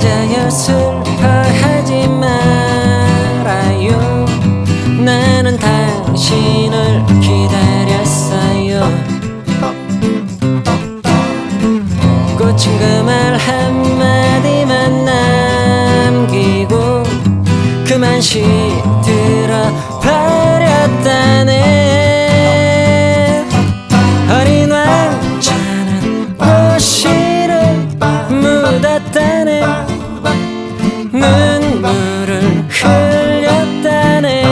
왕자여 슬퍼하지 말아요 나는 당신을 기다렸어요. 꽃은 그말 한마디만 남기고 그만 시 눈물을 흘렸다네.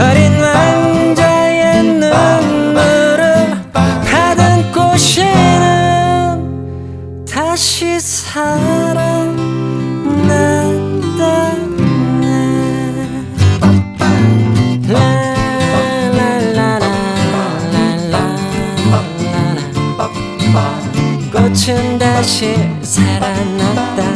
어린 왕자의 눈물을 받은 꽃이는 다시 라라라라라라라. 꽃은 다시 살아났다